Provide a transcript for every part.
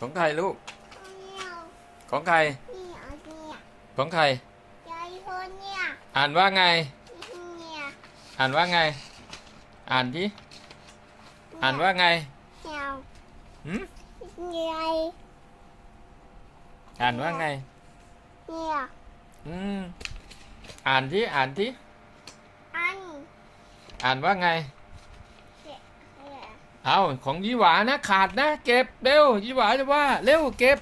ของใครลูกเนี่ยของใครเนี่ยเนี่ยของใครยายคนเนี่ยอ่านว่าไงเนี่ยอ่านว่าไง อ่านที่อ่านว่าไงเนี่ยหืมยายอ่านว่าไงเนี่ยอืมอ่านที่อ่านที่อันอ่านว่าไง เอาของยี่หวานะขาดนะเก็บเร็วยี่หวาจะว่าเร็วเก็บ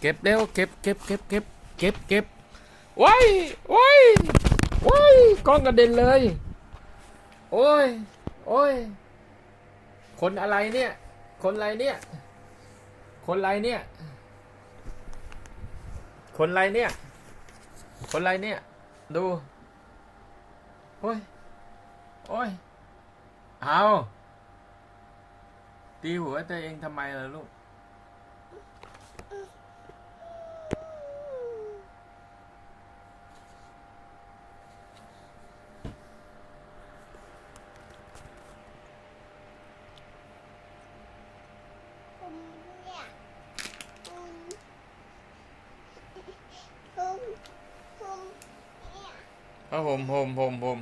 เก็บเร็วเก็บเก็บเก็บเก็บเก็บเก็บว้ยว้ยว้ยกล้องกระเด็นเลย โอ้ยโอ้ยคนอะไรเนี่ย คนอะไรเนี่ย คนอะไรเนี่ย คนอะไรเนี่ย คนอะไรเนี่ย ดู โอ้ย เอาตีหัวตัวเองทำไมล่ะลูกคุณเนี่ยคุณคุณคุณเนี่ยเอาผมผมผมผม